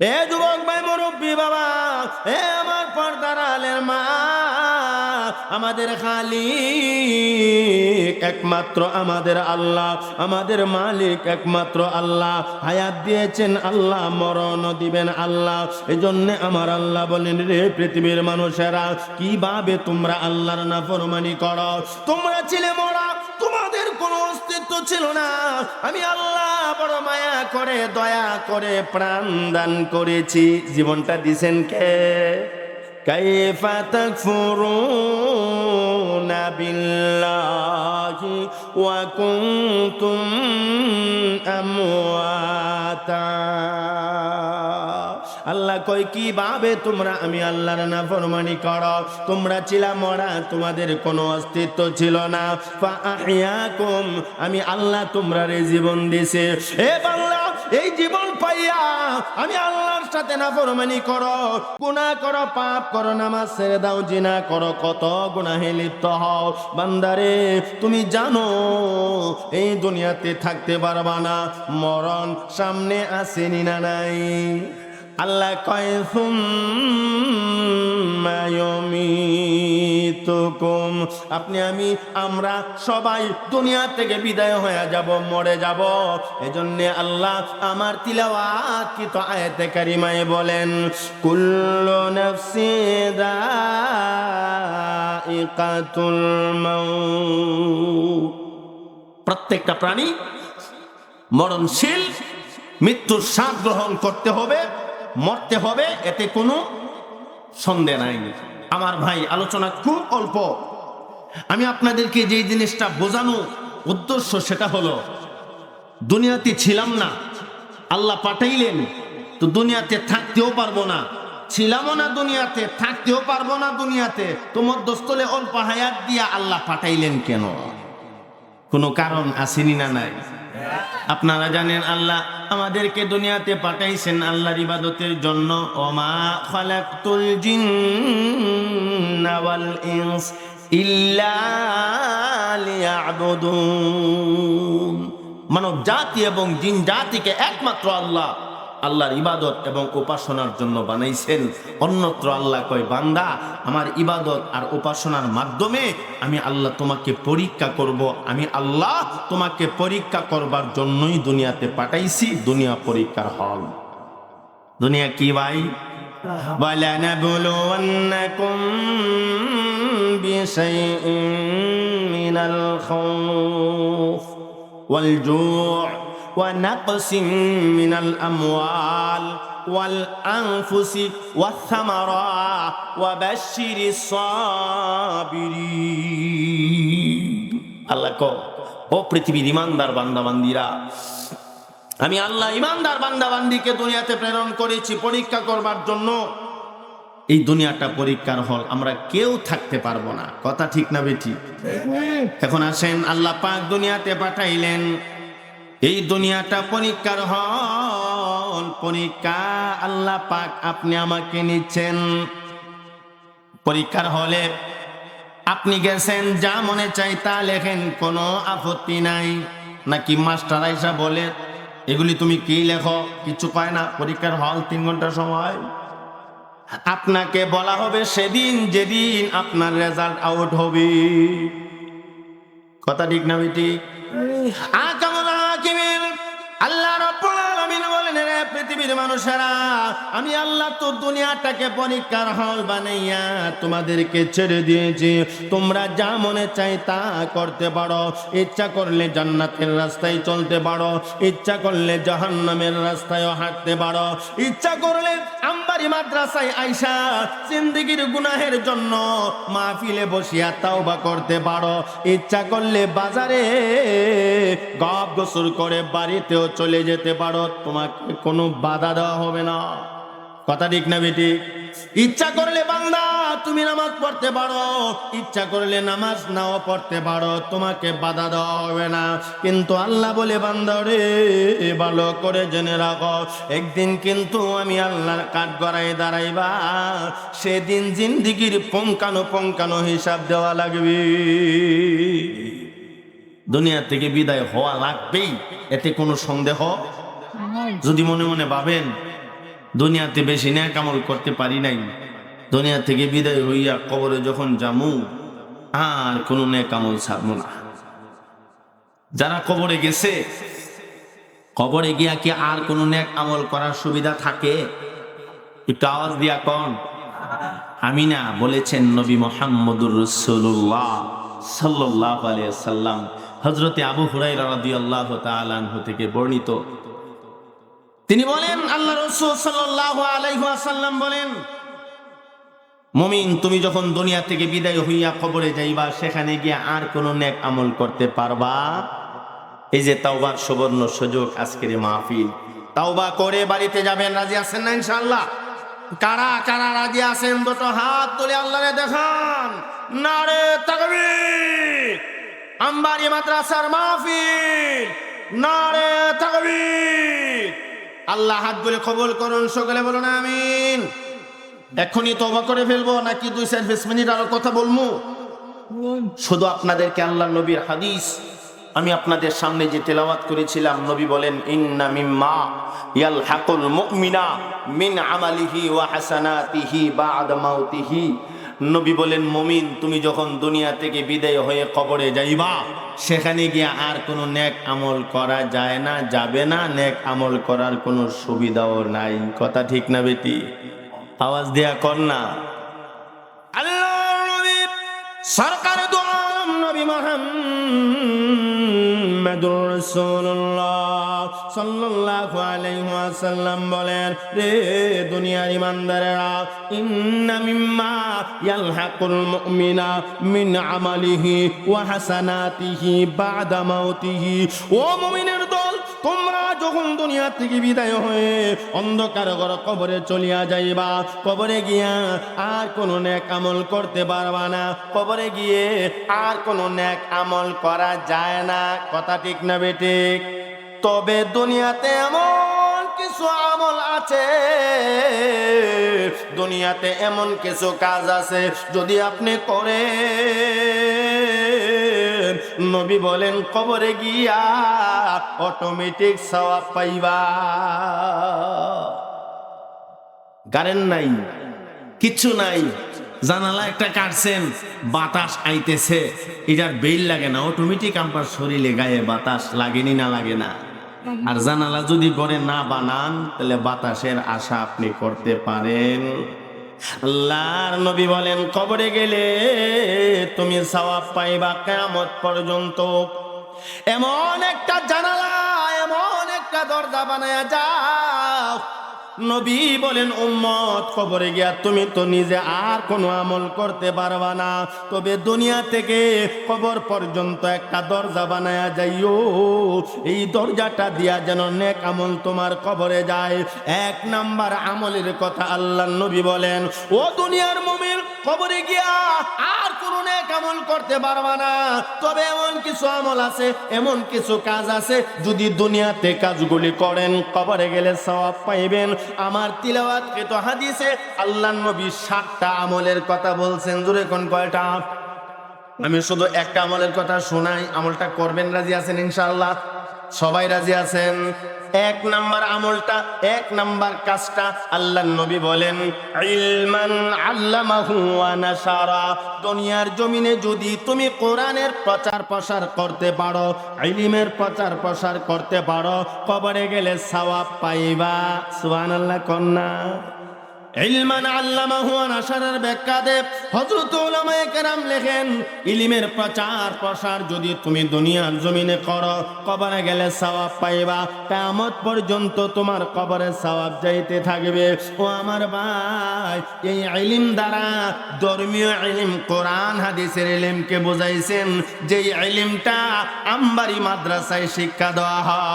এ যুবক ভাই, মুরব্বী বাবা, এ আমার পর্দার আলের মা, আমাদের খালি একমাত্র আমাদের আল্লাহ, আমাদের মালিক একমাত্র আল্লাহ। হায়াত দিয়েছেন আল্লাহ, মরণ দিবেন আল্লাহ। এই জন্যে আমার আল্লাহ বলেন, রে পৃথিবীর মানুষেরা, কীভাবে তোমরা আল্লাহর নাফরমানি করো? তোমরা ছিলে মরা ছিল না। আমি আল্লাহ বড় মায়া করে, দয়া করে প্রাণ দান করেছি। জীবনটা দিছেন কে? কুম তুম বিল্লাহি ওয়া আল্লাহ কই কীভাবে তোমরা আমি আল্লাহর না ফরমানি করো? তোমরা ছিলা মরা, তোমাদের কোনো অস্তিত্ব ছিল না। আমি আল্লাহ তোমরা রে জীবন দিছে। হে বাংলা এই জীবন পাইয়া আমি আল্লাহর সাথে না ফরমানি করো। গুনাহ করো, পাপ করো, নামাজ ছেড়ে দাও, জিনা করো, কত গুনাহে লিপ্ত হও। বান্দারে তুমি জানো, এই দুনিয়াতে থাকতে পারবা না। মরণ সামনে আসেনি না নাই? আল্লাহ কয় তুকুম আপনি, আমি, আমরা সবাই দুনিয়া থেকে বিদায় হয়ে যাব, মরে যাব। এজন্য আল্লাহ আমার তিলাওয়াত কি তো আয়াতে কারিমায় বলেন, কুল্লু নাফসি মাউত। প্রত্যেকটা প্রাণী মরণশীল, মৃত্যুর স্বাদ গ্রহণ করতে হবে। মরতে হবে, এতে কোনো সন্দেহ নাই। আমার ভাই, আলোচনা খুব অল্প। আমি আপনাদেরকে যেই জিনিসটা বোঝানো উদ্দেশ্য, সেটা হলো, দুনিয়াতে ছিলাম না, আল্লাহ পাঠাইলেন, তো দুনিয়াতে থাকতেও পারব না। ছিলামও না দুনিয়াতে, থাকতেও পারব না দুনিয়াতে, তো মধ্যস্থলে অল্প হায়াত দিয়া আল্লাহ পাঠাইলেন কেন? কোনো কারণ আসেনি না নাই? আপনারা জানেন আল্লাহ আমাদেরকে দুনিয়াতে পাঠাইছেন আল্লাহর ইবাদতের জন্য, ওমা খালাকতুল জিন্না ওয়াল ইনস মানব জাতি এবং জিন জাতিকে একমাত্র আল্লাহ আল্লাহর ইবাদত এবং উপাসনার জন্য বানাইছেন অন্যত্র আল্লাহ কয় বান্দা আমার ইবাদত আর উপাসনার মাধ্যমে আমি আল্লাহ তোমাকে পরীক্ষা করব আমি আল্লাহ তোমাকে পরীক্ষা করবার জন্যই দুনিয়াতে পাঠাইছি দুনিয়া পরীক্ষার হল দুনিয়া কি ভাই ولنبلونكم بشيء من الخوف والجوع ونقص من الأموال والأنفس والثمرات وبشر الصابرين আল্লাহ কো ও পৃথিবীর ইমানদার বান্দাবান্দিরা আমি আল্লাহ ইমানদার বান্দাবান্দিকে দুনিয়াতে প্রেরণ করেছি পরীক্ষা করবার জন্য এই দুনিয়াটা পরীক্ষার হল আমরা কেউ থাকতে পারবো না কথা ঠিক না বেঠি এখন আসেন আল্লাহ পাক দুনিয়াতে পাঠাইলেন এই দুনিয়াটা পরীক্ষার হল পরীক্ষা আল্লাহ পাক আপনি আমাকে নিচ্ছেন। পরীক্ষার হলে আপনি গেছেন যা মনে চাই তা লেখেন কোনো আপত্তি নাই। নাকি মাস্টার আইসা বলে এগুলি তুমি কি লেখো? কিছু পায় না পরীক্ষার হল তিন ঘণ্টা সময়। আপনাকে বলা হবে সেদিন যেদিন আপনার রেজাল্ট আউট হবে। কথা ঠিক না বেটি? আমি আল্লাহ তো দুনিয়াটাকে পরীক্ষার হল বানাইয়া তোমাদেরকে ছেড়ে দিয়েছি। তোমরা যা মনে চাই তা করতে পারো। ইচ্ছা করলে জান্নাতের রাস্তায় চলতে পারো। ইচ্ছা করলে জাহান্নামের রাস্তায়ও হাঁটতে পারো। ইচ্ছা করলে আম্বারি মাদ্রাসায় আইসা জিন্দগির গুনাহের জন্য মাহফিলে বসিয়া তাওবা করতে পারো। ইচ্ছা করলে বাজারে গপ গোসল করে বাড়িতেও চলে যেতে পারো। তোমাকে কোনো বাধা দেওয়া হবে না। কথা ঠিক না বেটি? ইচ্ছা করলে বান্দা তুমি নামাজ পড়তে পারো। ইচ্ছা করলে নামাজ নাও পড়তে পারো। তোমাকে বাধা দেওয়া হবে না। কিন্তু আল্লাহ বলে বান্দা রে ভালো করে জেনে রাখো একদিন কিন্তু আমি আল্লাহর কাঠ গড়াই দাঁড়াইবা সেদিন জিন্দিগির পঙ্কানো পঙ্কানো হিসাব দেওয়া লাগবে। দুনিয়া থেকে বিদায় হওয়া লাগবেই এতে কোনো সন্দেহ? যদি মনে মনে ভাবেন দুনিয়াতে বেশি ন্যাক আমল করতে পারি নাই। দুনিয়া থেকে বিদায় হইয়া কবরে যখন জামু আর কোনো ন্যাক আমল ছাড়বো না। যারা কবরে গেছে, কবরে গিয়া কি আর কোনো ন্যাক আমল করার সুবিধা থাকে? একটু আওয়াজ দিয়া কন। আমি না বলেছেন, নবী মোহাম্মদুর রসুল্লাহ সাল্লাহ আলিয়া সাল্লাম হজরতে আবু হুরাই রাদি আল্লাহ তালাহ থেকে বর্ণিত তিনি বলেন, আল্লাহ রসুল সাল্লাহ আলাইহাসাল্লাম বলেন, মমিন, তুমি যখন দুনিয়া থেকে বিদায় হইয়া কবরে যাইবা, সেখানে গিয়ে আর কোনো নেক আমল করতে পারবা? এই যে তাওবার সুবর্ণ সুযোগ আজকের মাহফিল। তাওবা করে বাড়িতে যাবেন, রাজি আছেন না ইনশাআল্লাহ? কারা কারা রাজি আছেন? দুটো হাত তুলে আল্লাহরে দেখান। নারে তাকবীর। আম্বারি মাদ্রাসার মাহফিল। নারে তাকবীর। আল্লাহ হাত বলে কবুল করুন, সকলে বলুন আমিন। এখনই তবা করে ফেলব, নাকি দুই চার বিশ মিনিট আরও কথা বলব? শুধু আপনাদেরকে আল্লাহ নবীর হাদিস, আমি আপনাদের সামনে যে তেলাওয়াত করেছিলাম, নবী বলেন, ইন্না মিম্মা ইয়ালহাকুল মুমিনা মিন আমালিহি ওয়া হাসানাতিহি বা'দা মাউতিহি। নবী বলেন, মমিন, তুমি যখন দুনিয়া থেকে বিদায় হয়ে কবরে যাইবা, সেখানে গিয়ে আর কোনো ন্যাক আমল করা যায় না, যাবে না, নেক আমল করার কোনো সুবিধাও নাই। কথা ঠিক না বেটি? আওয়াজ দেয়া কর না। আল্লাহ সরকার নবী মোহাম্মদুর রাসূলুল্লাহ সাল্লাল্লাহু আলাইহি ওয়াসাল্লাম বলেন, রে দুনিয়ার ইমানদারেরা, ইন্না মিম্মা ইয়ালহাকুল মুমিনা মিন আমালিহি ওয়া হাসানাতিহি বাদা মাউতিহি। ও মুমিনের দল, তোমরা যখন দুনিয়া থেকে বিদায় হয়ে অন্ধকার ঘর কবরে চলিয়া যাইবা, কবরে গিয়া আর কোনো নেক আমল করতে পারবা না। কবরে গিয়ে আর কোনো নেক আমল করা যায় না। কথা ঠিক না বেঠিক তবে দুনিয়াতে এমন কিছু আমল আছে, দুনিয়াতে এমন কিছু কাজ আছে, যদি আপনি করেন, নবী বলেন, কবরে গিয়া অটোমেটিক সওয়াব পাইবা। গারেন নাই কিচ্ছু নাই। জানালা একটা কাটছেন, বাতাস আইতেছে। এটার বেল লাগে না অটোমেটিক আমার শরীরে গায়ে বাতাস লাগেনি না লাগে না। আর জানালা যদি করে না বানান, তাহলে বাতাসের আশা আপনি করতে পারেন। আল্লাহর নবী বলেন, কবরে গেলে তুমি সওয়াব পাইবা কেয়ামত পর্যন্ত। এমন একটা জানালা, এমন একটা দরজা বানায়া যাও। নবী বলেন, উম্মত, কবরে গিয়া তুমি তো নিজে আর কোনো আমল করতে পারবা না। তবে দুনিয়া থেকে কবর পর্যন্ত একটা দরজা বানায়া যাইও। এই দরজাটা দিয়া যেন নেক আমল তোমার কবরে যায়। এক নাম্বার আমলের কথা আল্লাহ নবী বলেন, ও দুনিয়ার মমির কবরে গিয়া আর কোনো নেক আমল করতে পারবা না। তবে এমন কিছু আমল আছে, এমন কিছু কাজ আছে, যদি দুনিয়াতে কাজগুলি করেন, কবরে গেলে সওয়াব পাইবেন। আমার তিলাওয়াত তো হাদিসে? আল্লাহ নবী সাতটা আমলের কথা বলছেন। জুরে কোন কয়টা? আমি শুধু একটা আমলের কথা শোনাই। আমলটা করবেন, রাজি আছেন ইনশাআল্লাহ? সবাই রাজি আছেন? এক নাম্বার আমলটা, এক নাম্বার কাজটা আল্লাহ নবী বলেন, ইলমান আল্লামাহু ওয়া নাশারা দুনিয়ার জমিনে যদি তুমি কোরআনের প্রচার প্রসার করতে পারো, ইলিমের প্রচার প্রসার করতে পারো, কবরে গেলে সওয়াব পাইবা। সুবহানাল্লাহ, কন্যা। ইলমান আল্লামাহু আনাসারের ব্যাখ্যা দেব হযরত উলামায়ে কেরাম লেখেন, ইলমের প্রচার প্রসার যদি তুমি দুনিয়ার জমিনে করো, কবরে গেলে সওয়াব পাইবা। কিয়ামত পর্যন্ত তোমার কবরে সওয়াব যাইতে থাকবে। ও আমার ভাই, এই ইলম দ্বারা ধর্মীয় ইলম কোরআন, হাদিসের ইলমকে বোঝাইছেন যে ইলমটা আম্বারি মাদ্রাসায় শিক্ষা দেওয়া হয়।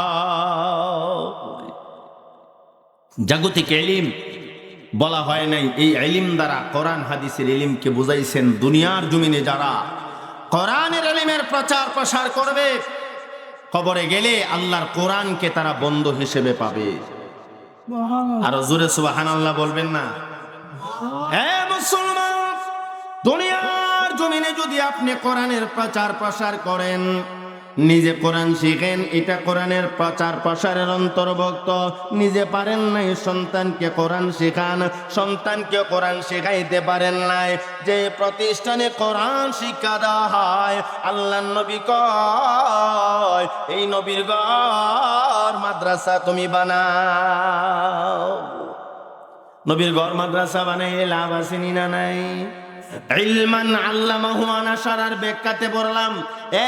জাগতিক ইলিম বলা হয় নাই এই এলিম দ্বারা কোরআন হাদিসের এলিমকে বুঝাইছেন দুনিয়ার জমিনে যারা। কোরআনের এলিমের প্রচার প্রসার করবে কবরে গেলে আল্লাহর কোরআনকে তারা বন্ধ হিসেবে পাবে। আর জোরে সুবাহান আল্লাহ বলবেন না? হ্যাঁ মুসলমান দুনিয়ার জমিনে যদি আপনি কোরআনের প্রচার প্রসার করেন নিজে কোরআন শিখেন, এটা কোরআনের প্রচার প্রসারের অন্তর্ভুক্ত। নিজে পারেন নাই, সন্তানকে কোরআন শেখান, সন্তানকে কোরআন শেখাইতে পারেন নাই। যে প্রতিষ্ঠানে কোরআন শিক্ষা দেওয়া হয় আল্লাহ নবী কয়, এই নবীর ঘর, মাদ্রাসা তুমি বানাও। নবীর ঘর, মাদ্রাসা বানাই লাভ আসেনি না নাই? ইলমান আল্লামাহু আনাসারার ব্যাখ্যাতে বললাম,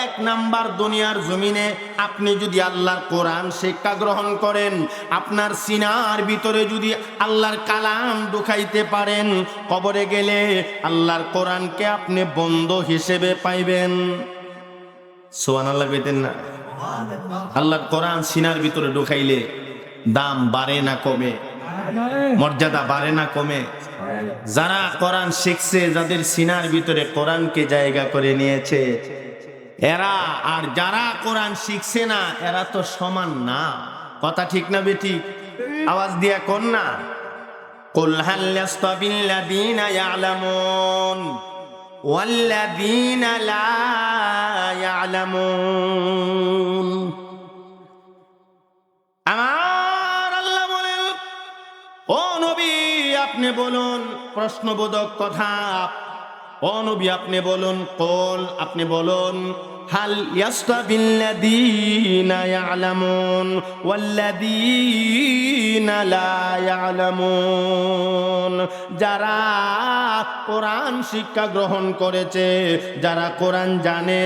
এক নাম্বার দুনিয়ার জমিনে আপনি যদি আল্লাহর কোরআন শিক্ষা গ্রহণ করেন, আপনার সিনার ভিতরে যদি আল্লাহর কালাম ঢুকাইতে পারেন, কবরে গেলে আল্লাহর কোরআনকে আপনি বন্ধ হিসেবে পাইবেন। সোয়ান আল্লাহ পেতেন না? আল্লাহর কোরআন সিনার ভিতরে ঢুকাইলে দাম বাড়ে না কমে? মর্যাদা বাড়ে না কমে যারা কোরআন শিখছে যাদের সিনার ভিতরে কোরআনকে জায়গা করে নিয়েছে এরা আর যারা কোরআন শিখছে না এরা তো সমান না কথা ঠিক না বেটি আওয়াজ দিয়া কোন না قل هل يستوي الذين يعلمون والذين لا يعلمون বলুন প্রশ্নবোধক কথা। ও আপনি বলুন কল আপনি বলুন। হাল ইয়াস্তাবিল্লাযীনা ওয়াল্লাযীনা লা ইয়ালামুন। যারা কোরআন শিক্ষা গ্রহণ করেছে, যারা কোরআন জানে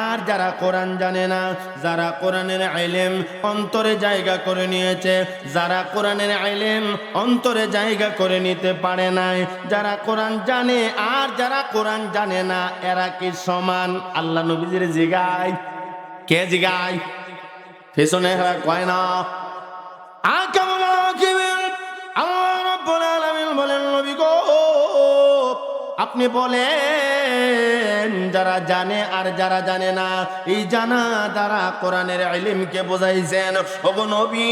আর যারা কোরআন জানে না, যারা কোরআনের আইলেম অন্তরে জায়গা করে নিয়েছে, যারা কোরআনের আইলেম অন্তরে জায়গা করে নিতে পারে নাই, যারা কোরআন জানে আর যারা কোরআন জানে না, এরা কি সমান? আল্লাহ নবীজির জিগায় কে জিগায় পেছনে কয় না আলামিন বলেন আপনি বলেন যারা জানে আর যারা জানে না, এই জানা দ্বারা কোরআনের ইলমকে বোঝাইছেন। ওগো নবী,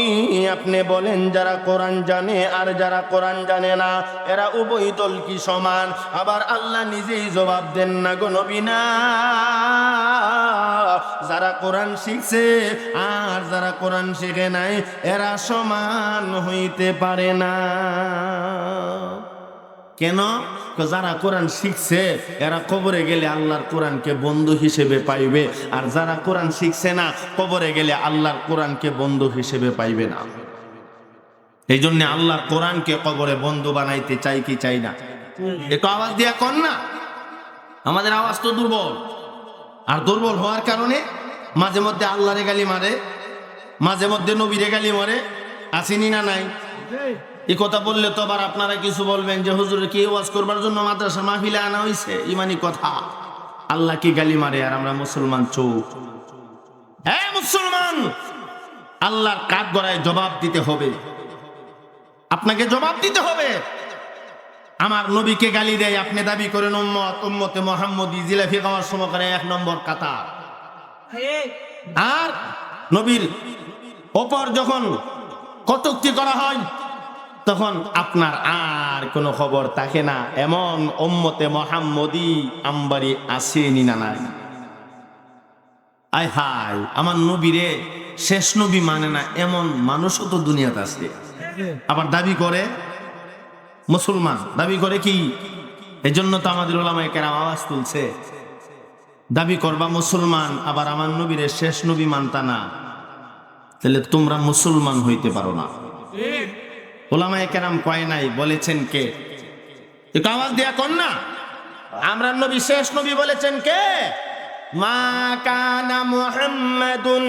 আপনি বলেন, যারা কোরআন জানে আর যারা কোরআন জানে না, এরা উভয় দল কি সমান? আবার আল্লাহ নিজেই জবাব দেন না, গো নবী, না। যারা কোরআন শিখছে আর যারা কোরআন শিখে নাই, এরা সমান হইতে পারে না। কেন? যারা কোরআন শিখছে, এরা কবরে গেলে আল্লাহর কোরআনকে বন্ধু হিসেবে পাইবে। আর যারা কোরআন শিখছে না, কবরে গেলে আল্লাহর কোরআনকে বন্ধু হিসেবে পাইবে না। এই জন্য আল্লাহর কোরআনকে কবরে বন্ধু বানাইতে চাই কি চাই না? একটু আওয়াজ দিয়া কর না। আমাদের আওয়াজ তো দুর্বল। আর দুর্বল হওয়ার কারণে মাঝে মধ্যে আল্লাহরে গালি মারে, মাঝে মধ্যে নবীরে গালি মারে। আসেনি না নাই? এই কথা বললে তো আবার আপনারা কিছু বলবেন যে হুজুরে কি ওয়াজ করবার জন্য মাদ্রাসা মাহফিলে আনা হয়েছে ইমানি কথা। আল্লাহ কি গালি মারে? আর আমরা মুসলমান চোখ হ্যাঁ মুসলমান! আল্লাহর কাঠ গড়ায় জবাব দিতে হবে। আপনাকে জবাব দিতে হবে। আমার নবীকে গালি দেয় আপনি দাবি করেন উম্মত উম্মতে মোহাম্মদ জিলাফি খাওয়ার সময় করে এক নম্বর কাতার। আর নবীর ওপর যখন কটুক্তি করা হয় তখন আপনার আর কোনো খবর থাকে না। এমন ওম্মতে মোহাম্মদি আম্বারি আসেনি না নাই। আয় হায়, আমার নবীরে শেষ নবী মানে না, এমন মানুষও তো দুনিয়াতে আছে। আবার দাবি করে মুসলমান, দাবি করে কি? এই জন্য তো আমাদের ওলামায় কেরাম আওয়াজ তুলছে। দাবি করবা মুসলমান, আবার আমার নবীরে শেষ নবী মানতা না। তাহলে তোমরা মুসলমান হইতে পারো না। ওলামায় কেরাম কয় নাই, বলেছেন কে? আওয়াজ দেয়া কর না। আমরা নবী, শেষ নবী বলেছেন কে? মা কানা মুহাম্মাদুন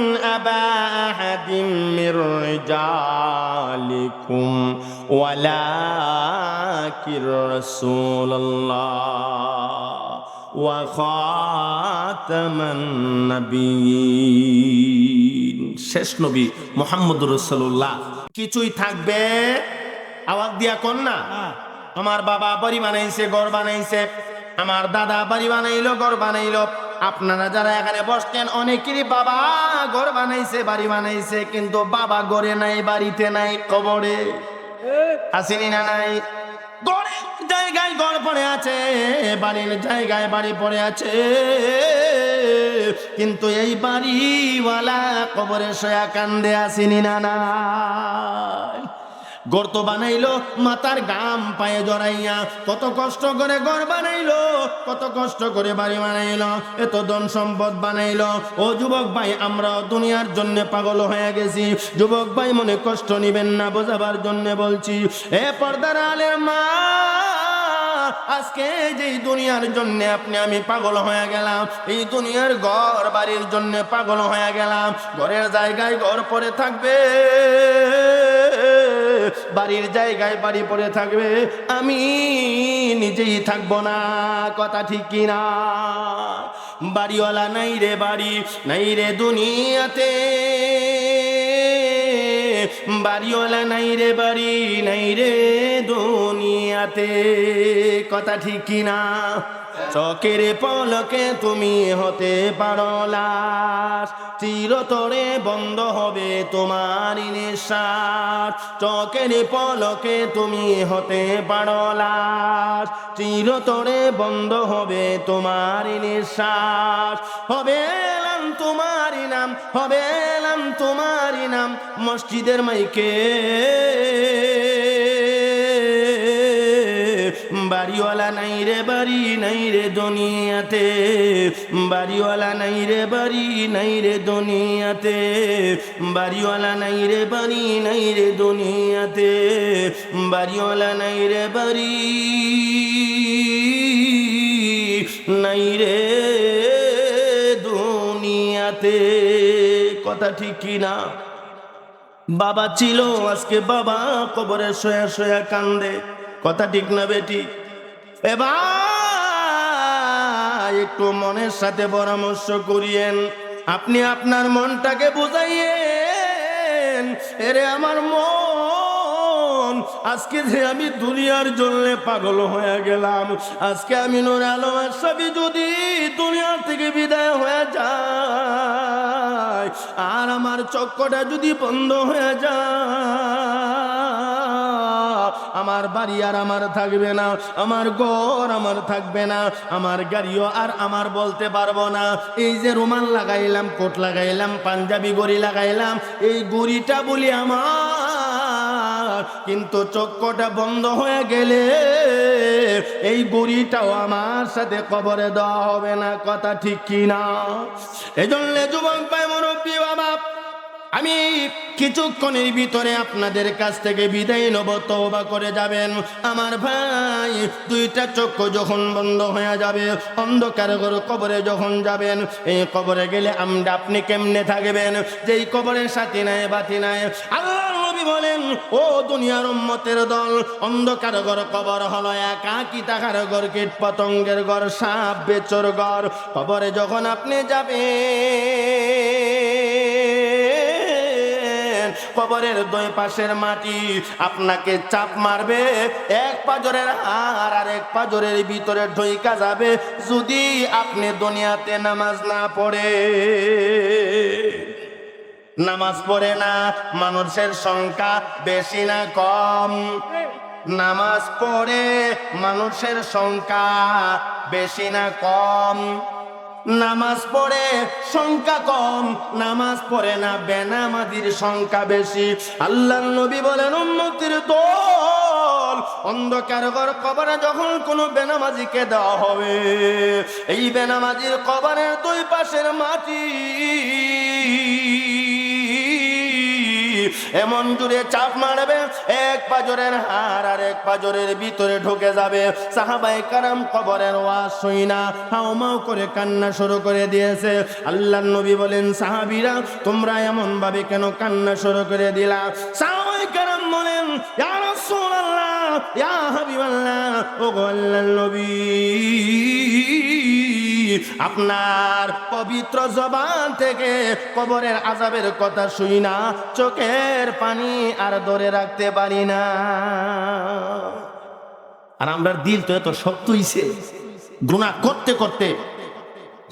নবিয়্যিন শেষ নবী মুহাম্মদুর রাসূলুল্লাহ। কিছুই থাকবে? আওয়াজ দিয়া কর না। আমার বাবা বাড়ি বানাইছে, ঘর বানাইছে। আমার দাদা বাড়ি বানাইলো, ঘর বানাইলো। আপনারা যারা এখানে বসছেন অনেকেরই বাবা ঘর বানাইছে, বাড়ি বানাইছে, কিন্তু বাবা ঘরে নাই, বাড়িতে নাই, কবরে। আসেনি না নাই? গড়ের জায়গায় ঘর পড়ে আছে, বাড়ির জায়গায় বাড়ি পড়ে আছে। কিন্তু এই বাড়িওয়ালা কবরে শয়া কান্দে আসিনি না না গর্ত বানাইলো, মাথার গাম পায়ে জড়াইয়া কত কষ্ট করে ঘর বানাইলো, কত কষ্ট করে বাড়ি বানাইলো, এত ধন সম্পদ বানাইলো। ও যুবক ভাই, আমরা দুনিয়ার জন্য পাগল হয়ে গেছি। যুবক ভাই, মনে কষ্ট নিবেন না, বোঝাবার জন্য বলছি, এ পর্দার আলের মা, আজকে যেই দুনিয়ার জন্য আপনি, আমি পাগল হয়ে গেলাম, এই দুনিয়ার ঘর বাড়ির জন্য পাগল হয়ে গেলাম। ঘরের জায়গায় ঘর পরে থাকবে। বাড়ির জায়গায় বাড়ি পড়ে থাকবে, আমি নিজেই থাকব না, কথা ঠিক কিনা? বাড়িওয়ালা নাই রে বাড়ি, নাই রে দুনিয়াতে। বাড়িওয়ালা নাই রে বাড়ি, নাই রে দুনিয়াতে। কথা ঠিক কিনা? চকের পলকে তুমি হতে পারো লাশ। চিরতরে বন্ধ হবে তোমার নিঃশ্বাস। চকের পলকে তুমি হতে পারো লাশ। চিরতরে বন্ধ হবে তোমার নিঃশ্বাস। হবে তোমার নাম, হবে তোমার নাম। মসজিদের মাইকে বাড়িওয়ালা নাই রে বাড়ি, নাই রে দুনিয়াতে। বাড়িওয়ালা নাই রে বাড়ি, নাই রে দুনিয়াতে। বাড়িওয়ালা নাই রে বাড়ি, নাই রে দুনিয়াতে। বাড়িওয়ালা নাই রে বাড়ি, নাই রে দুনিয়াতে। কথা ঠিক কি না? বাবা ছিল, আজকে বাবা কবরে শোয়া শোয়া কান্দে। কথা ঠিক না বেটি? এবার একটু মনের সাথে পরামর্শ করিয়েন। আপনি আপনার মনটাকে বুঝাইয়েন, এরে আমার মন, আজকে যে আমি দুনিয়ার জন্য পাগল হয়ে গেলাম, আজকে আমি নোর আলম যদি দুনিয়ার থেকে বিদায় হয়ে যায়। আর আমার চক্করটা যদি বন্ধ হয়ে যায়, আমার বাড়ি আর আমার থাকবে না, আমার ঘর আমার থাকবে না, আমার গাড়িও আর আমার বলতে পারব না। এই যে রুমাল লাগাইলাম, কোট লাগাইলাম, পাঞ্জাবি গড়ি লাগাইলাম, এই গড়িটা বলি আমার কিন্তু চক্কটা বন্ধ হয়ে গেলে এই গড়িটাও আমার সাথে কবরে দেওয়া হবে না, কথা ঠিক কিনা? এজন্য যুবক ভাই, মুরব্বী বাবা, আমি কিছুক্ষণের ভিতরে আপনাদের কাছ থেকে বিদায় নেব, তওবা করে যাবেন। আমার ভাই, দুইটা চক্ষু যখন বন্ধ হয়ে যাবে, অন্ধকার ঘর কবরে যখন যাবেন, এই কবরে গেলে আমরা আপনি কেমনে থাকবেন? যেই কবরের সাথে নাই, বাতি নাই আল্লাহ নবী বলেন, ও দুনিয়ার উম্মতের দল, অন্ধকার ঘর কবর হলো একাকি টাকার ঘর কীট পতঙ্গের ঘর, সাপ, বেচর ঘর। কবরে যখন আপনি যাবেন, কবরের দুই পাশের মাটি আপনাকে চাপ মারবে, এক পাজরের হার আর এক পাজরের ভিতরে ঢইকা যাবে। যদি আপনি দুনিয়াতে নামাজ না পড়ে নামাজ পড়ে না, মানুষের সংখ্যা বেশি না কম। নামাজ পড়ে, মানুষের সংখ্যা বেশি না কম। নামাজ পড়ে, সংখ্যা কম। নামাজ পড়ে না, বেনামাজির সংখ্যা বেশি। আল্লাহ নবী বলেন উন্নতির দল, অন্ধকার ঘর কবরে যখন কোনো বেনামাজিকে দেওয়া হবে, এই বেনামাজির কবরের দুই পাশের মাটি এমন জুড়ে চাপ মারবে, এক পাজরের হার আর এক পাজরের ভিতরে ঢুকে যাবে। সাহাবাই কারাম কবরের ওয়াজ শুই না, হাও মাও করে কান্না শুরু করে দিয়েছে। আল্লাহ নবী বলেন, সাহাবিরা, তোমরা এমন ভাবে কেন কান্না শুরু করে দিলা? সাহাবাই কারাম বলেন, ইয়া রাসূলুল্লাহ, ইয়া হাবিবাল্লাহ ও আল্লাহর নবী। আপনার পবিত্র জবান থেকে কবরের আজাবের কথা শুই না, চোখের পানি আর ধরে রাখতে পারি না। আর আমরা দিল তো এত শক্ত হইছে। গুণা করতে করতে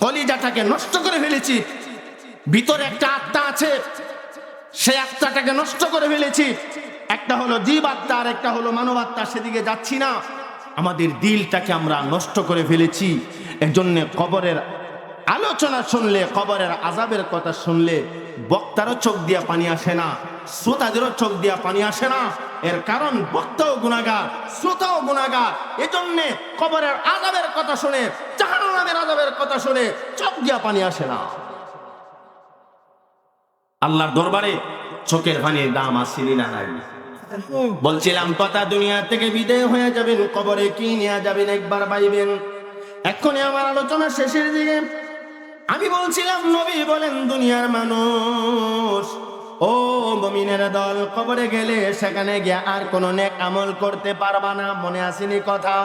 কলিজাটাকে নষ্ট করে ফেলেছি। ভিতরে একটা আত্মা আছে, সেই আত্মাটাকে নষ্ট করে ফেলেছি। একটা হলো জীব আত্মা আর একটা হলো মানব আত্মা, সেদিকে যাচ্ছি না। আমাদের দিলটাকে আমরা নষ্ট করে ফেলেছি। এজন্য কবরের আলোচনা শুনলে, কবরের আজাবের কথা শুনলে বক্তারও চোখ দিয়া পানি আসে না, শ্রোতাদেরও চোখ দিয়া পানি আসে না। এর কারণ বক্তাও গুণাগার শ্রোতাও গুণাগার এজন্যে কবরের আজাবের কথা শুনে, জাহান্নামের আজাবের কথা শুনে চোখ দিয়া পানি আসে না। আল্লাহর দরবারে চোখের পানির দাম আসেনি না নাই? বলছিলাম, পাতা দুনিয়া থেকে বিদায় হয়ে যাবেন, কবরে কি নিয়ে যাবেন একবার পাইবেন এক্ষুনি আমার আলোচনা শেষের দিকে। আমি বলছিলাম, নবী বলেন, দুনিয়ার মানুষ, ও মমিনের দল, কবরে গেলে সেখানে গিয়ে আর কোনো নেক আমল করতে পারবা না। মনে আসেনি কথা।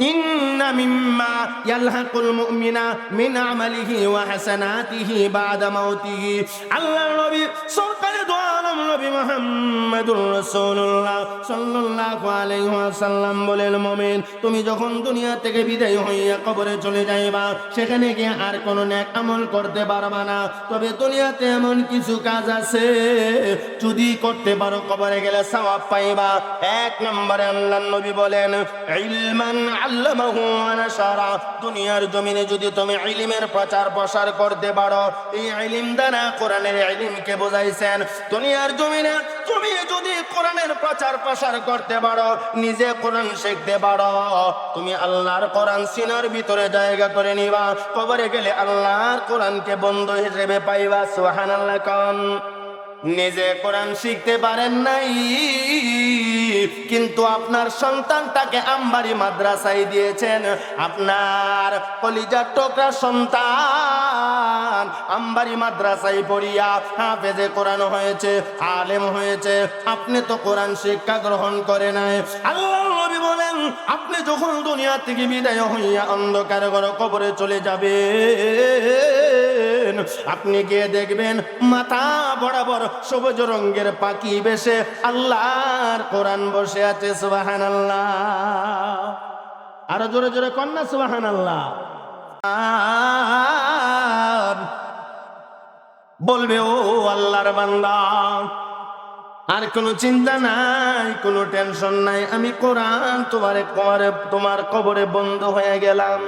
ইন্না মিম্মা ইয়ালহাকুল মুমিনা মিন আমালিহি ওয়া হাসানাতিহি বাদা মাউতিহি। আল্লাহর নবী, সরকারে দো আলম নবী মুহাম্মদুর রাসূলুল্লাহ সাল্লাল্লাহু আলাইহি ওয়াসাল্লাম বলেন, মুমিন, তুমি যখন দুনিয়া থেকে বিদায় হইয়া কবরে চলে যাইবা, সেখানে গিয়ে আর কোনো নেক আমল করতে পারবা না। তবে দুনিয়াতে এমন কিছু কাজ আছে, যদি করতে পারো কবরে গেলে সওয়াব পাইবা। এক নম্বরে আল্লাহর নবী বলেন, ইলমান আল্লামাহু নাশারা দুনিয়ার জমিনে যদি তুমি ইলমের প্রচার প্রসার করতে পারো, এই ইলম দ্বারা কোরআনের ইলমকে বোঝাইছেন। দুনিয়ার জমিনে তুমি যদি কোরআনের প্রচার প্রসার করতে পারো, নিজে কোরআন শিখতে পারো। তুমি আল্লাহর কোরআন সিনার ভিতরে জায়গা করে নিবা, কবরে গেলে আল্লাহর কোরআনকে বন্ধু হিসেবে পাইবা কন। নিজে কোরআন শিখতে পারেন নাই। কিন্তু আপনার সন্তানটাকে আম্বারি মাদ্রাসায় দিয়েছেন। আপনার কলিজার টোকরা সন্তান আম্বারি মাদ্রাসায় পড়িয়া হাফেজে কোরআন হয়েছে, আলেম হয়েছে। আপনি তো কোরআন শিক্ষা গ্রহণ করে নাই। আল্লাহ নবী বলেন, আপনি যখন দুনিয়া থেকে বিদায় হইয়া অন্ধকার ঘর কবরে চলে যাবেন। আপনি গিয়ে দেখবেন মাথা বরাবর সবুজ রঙের পাখি বেশে আল্লাহর কোরআন বসে আছে সুবাহান আল্লাহ আরও জোরে জোরে কন্যা সুবাহান আল্লাহ বলবে, ও আল্লাহর বান্দা, আর কোনো চিন্তা নাই, কোনো টেনশন নাই, আমি কোরআন তোমার কবরে তোমার কবরে বন্ধ হয়ে গেলাম।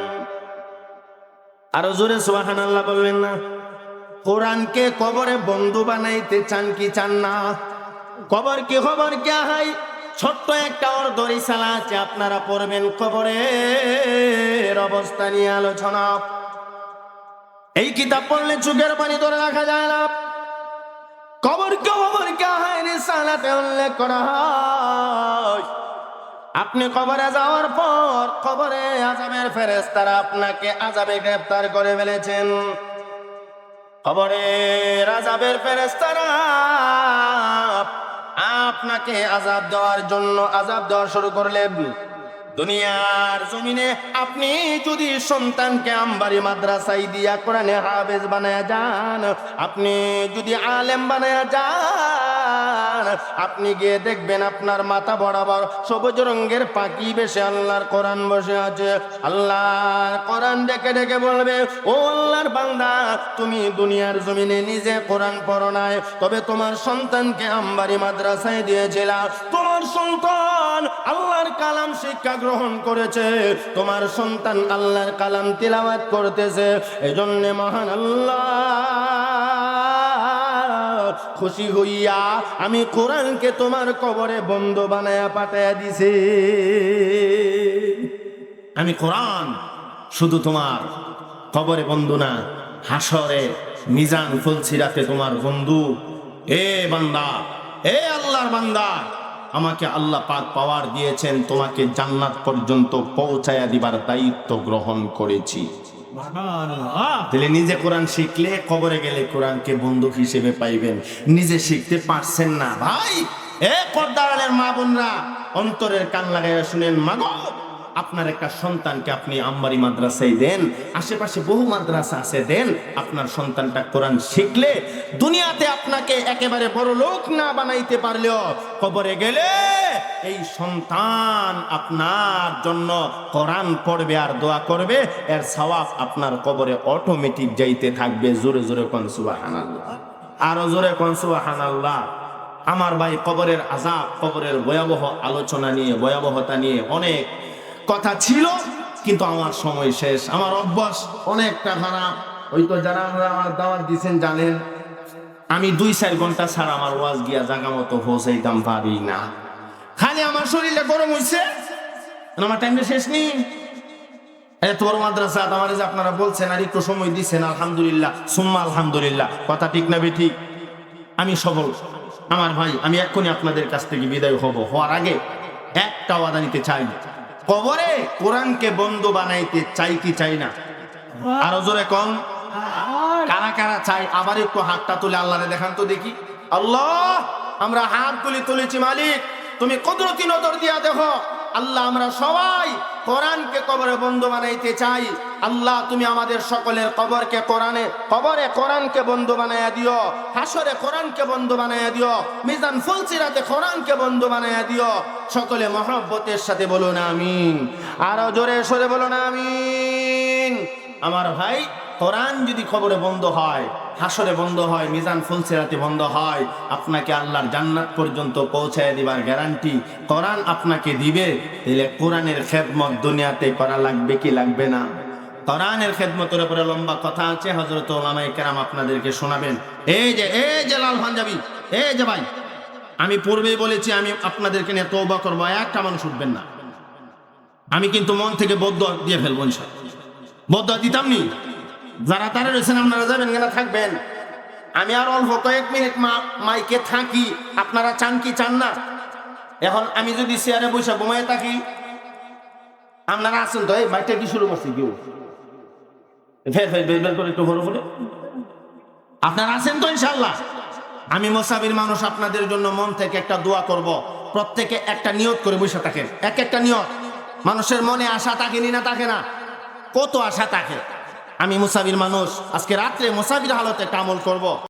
আরও জোরে সুবাহান আল্লাহ বলবেন না। কোরআনকে কবরে বন্ধু বানাইতে চান কি চান না? কবর কি খবর কে হাই? ছোট্ট একটা ওর দড়ি সালা আছে, আপনারা পড়বেন কবরের অবস্থা নিয়ে আলোচনা। এই কিতাব পড়লে চোখের পানি ধরে রাখা যায় না। কবর কে খবর কে হয় রিসালাতে উল্লেখ করা হয়। আপনি কবরে যাওয়ার পর কবরে আজাবের ফেরেস্তারা আপনাকে আজাবে গ্রেফতার করে ফেলেছেন। খবরের আজাবের ফেরেস্তারা আপনাকে আজাব দেওয়ার জন্য আজাব দেওয়া শুরু করলে দুনিয়ার জমিনে আপনি যদি সন্তানকে আম্বারি মাদ্রাসায় দিয়া কোরআনে হাফেজ বানায় যান, আপনি যদি আলেম বানায় যান আপনি গিয়ে দেখবেন আপনার মাথা বরাবর সবুজ রঙের পাখি বেশে আল্লাহর কোরআন বসে আছে। আল্লাহর কোরআন ডেকে ডেকে বলবে, ও আল্লাহর বান্দা, তুমি দুনিয়ার জমিনে নিজে কোরআন পড়ো নাই। তবে তোমার সন্তানকে আম্বারি মাদ্রাসায় দিয়েছিলা। তোমার সন্তান আল্লাহর কালাম শিক্ষা গ্রহণ করেছে। তোমার সন্তান আল্লাহর কালাম তিলাওয়াত করতেছে। এজন্য মহান আল্লাহ খুশি হইয়া আমি কোরআনকে তোমার কবরে বন্ধ বানায়া পাঠাইয়া দিছে। আমি কোরআন শুধু তোমার কবরে বন্ধু না হাসরে মিজান ফুলসিরাতে তোমার বন্ধু। এ বান্দা, এ আল্লাহর বান্দা, আমাকে আল্লাহ পাক পাওয়ার দিয়েছেন, তোমাকে জান্নাত পর্যন্ত পৌঁছায়া দিবার দায়িত্ব গ্রহণ করেছি। তাহলে নিজে কোরআন শিখলে কবরে গেলে কোরআনকে বন্ধু হিসেবে পাইবেন। নিজে শিখতে পারছেন না। ভাই, এ পর্দারের মা বোনরা, অন্তরের কান লাগাইয়া শুনেন, মাগো আপনার একটা সন্তানকে আপনি আম্বারি মাদ্রাসায় দেন, আশেপাশে বহু মাদ্রাসা আছে, দেন আপনার সন্তানটা কোরআন শিখলে দুনিয়াতে আপনাকে একেবারে বড় লোক না বানাইতে পারলেও কবরে গেলে এই সন্তান আপনার জন্য কোরআন পড়বে আর দোয়া করবে, এর সওয়াব আপনার কবরে অটোমেটিক যাইতে থাকবে, জোরে জোরে কনসুবাহানাল্লাহ আরও জোরে কনসুবাহানাল্লাহ আমার ভাই কবরের আজাব কবরের ভয়াবহ আলোচনা নিয়ে, ভয়াবহতা নিয়ে অনেক কথা ছিল, কিন্তু আমার সময় শেষ, আমার অভ্যাস অনেকটা খারাপ। ওই তো যারা আমরা আমার দাওয়াত দিয়েছেন জানেন, আমি দুই চার ঘণ্টা ছাড়া আমার ওয়াজ গিয়া জাগা মতো পৌঁছাইতাম পারি না। খালি আমার শরীরে গরম আর আমার টাইমটা শেষ নেই। এত বড় মাদ্রাসা আমার যে আপনারা বলছেন, আর একটু সময় দিচ্ছেন আলহামদুলিল্লাহ, সুম্মা আলহামদুলিল্লাহ, কথা ঠিক না বেঠিক আমি সবল আমার ভাই, আমি এক্ষুনি আপনাদের কাছ থেকে বিদায় হব। হওয়ার আগে একটা ওয়াদা নিতে চাই। কবরে কোরআনকে বন্ধু বানাইতে চাই কি চাই না? আরও জোরে কম কারা কারা চাই আবার একটু হাতটা তুলে আল্লাহরে দেখান তো দেখি। আল্লাহ, আমরা হাত তুলি তুলেছি মালিক। তুমি কুদরতি নজর দিয়া দেখো। আল্লাহ, আমরা সবাই কোরআনকে কবরে বন্ধু বানাইতে চাই। আল্লাহ, তুমি আমাদের সকলের কবরকে কোরআনে, কবরে কোরআনকে বন্ধু বানাইয়া দিও, হাসরে কোরআনকে বন্ধু বানাইয়া দিও, মিজান ফুলসিরাতে কোরআনকে বন্ধু বানাইয়া দিও। সকলে মহব্বতের সাথে বলুন, আমিন। আরও জোরে সরে বলুন, আমিন। আমার ভাই কোরআন যদি খবরে বন্ধ হয়, হাসরে বন্ধ হয়, মিজান ফুলসেরাতে বন্ধ হয়, আপনাকে আল্লাহর জান্নাত পর্যন্ত পৌঁছায় দিবার গ্যারান্টি কোরআন আপনাকে দিবে, তাহলে কোরআনের খেদমত দুনিয়াতে করা লাগবে কি লাগবে না? কোরআনের খেদমতের উপরে লম্বা কথা আছে হজরত ওলামাই কেরাম আপনাদেরকে শোনাবেন। এই যে এই যে লাল পাঞ্জাবি, এই যে ভাই, আমি পূর্বেই বলেছি, আমি আপনাদেরকে নিয়ে তৌবা করব, একটা মানুষ উঠবেন না। আমি কিন্তু মন থেকে বদ্ধ দিয়ে ফেলব বদ্ধ দিতাম নি? যারা তারা রয়েছেন, আপনারা যাবেন কেনা থাকবেন। আমি আর অল্প কয়েক মিনিট মা, মাইকে থাকি। আপনারা চান কি চান না? এখন আমি যদি চেয়ারে বসে ঘুমাই থাকি, আপনারা আছেন তো, এই মাইকটা কি শুরু করছি কেউ? ফের ফের বের বের করে একটু বড় বলে আপনারা আছেন তো ইনশাল্লাহ আমি মোসাবির মানুষ, আপনাদের জন্য মন থেকে একটা দোয়া করব। প্রত্যেকে একটা নিয়ত করে বসে থাকেন। এক একটা নিয়ত। মানুষের মনে আশা থাকেনি না, থাকে না? কত আশা থাকে? আমি মুসাবির মানুষ আজকে রাত্রে মুসাবির হালতে একটা আমল করব।